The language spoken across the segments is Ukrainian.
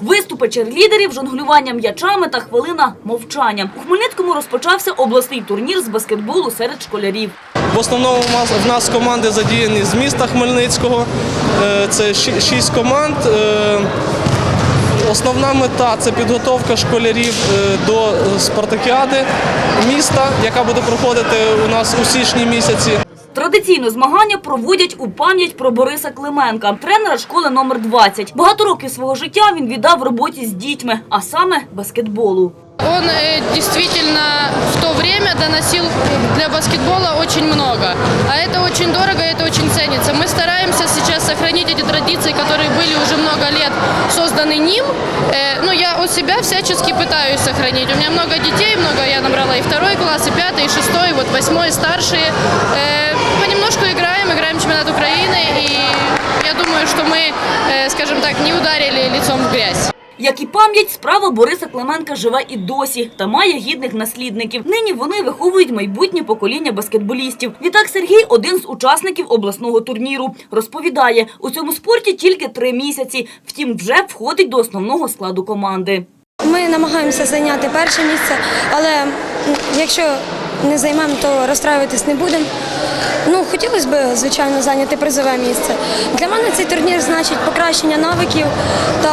Виступи черлідерів, жонглювання м'ячами та хвилина мовчання. У Хмельницькому розпочався обласний турнір з баскетболу серед школярів. В основному в нас- команди задіяні з міста Хмельницького. Е, Це шість команд. Е, Основна мета це підготовка школярів е, до спартакіади міста, яка буде проходити у нас у січні місяці. Традиційно змагання проводять у пам'ять про Бориса Клименка, тренера школи номер 20. Багато років свого життя він віддав роботі з дітьми, а саме баскетболу. Он э, действительно в то время доносил для баскетбола очень много. А это очень дорого, и это очень ценится. Мы стараемся сейчас сохранить эти традиции, которые были уже много лет созданы ним. Э, ну, я у себя всячески пытаюсь сохранить. У меня много детей, много я набрала и второй класс, и пятый, и шестой, вот восьмой, старшие. скажем так, не ударили лицом в грязь. Як і пам'ять, справа Бориса Клименка живе і досі та має гідних наслідників. Нині вони виховують майбутнє покоління баскетболістів. Відтак Сергій один з учасників обласного турніру. Розповідає, у цьому спорті тільки три місяці. Втім, вже входить до основного складу команди. Ми намагаємося зайняти перше місце, але якщо не займемо, то розстраюватись не будемо. Ну, хотілося б, звичайно, зайняти призове місце. Для мене цей турнір значить покращення навиків та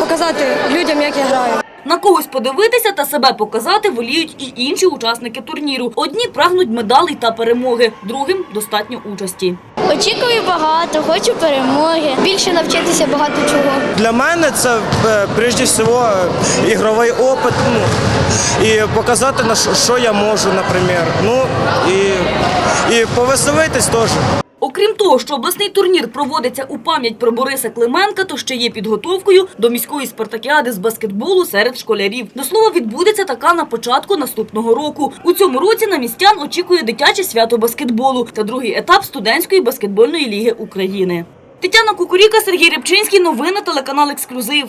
показати людям, як я граю. На когось подивитися та себе показати воліють і інші учасники турніру. Одні прагнуть медалей та перемоги, другим достатньо участі. Очікую багато, хочу перемоги. Більше навчитися багато чого. Для мене це е, прежде всього ігровий опит. Ну, і показати на що я можу, наприклад. Ну і, і повеселитись теж. Того, що обласний турнір проводиться у пам'ять про Бориса Клименка, то ще є підготовкою до міської спартакіади з баскетболу серед школярів. До слова, відбудеться така на початку наступного року. У цьому році на містян очікує дитяче свято баскетболу та другий етап студентської баскетбольної ліги України. Тетяна Кукуріка, Сергій Рябчинський. Новини телеканал Ексклюзив.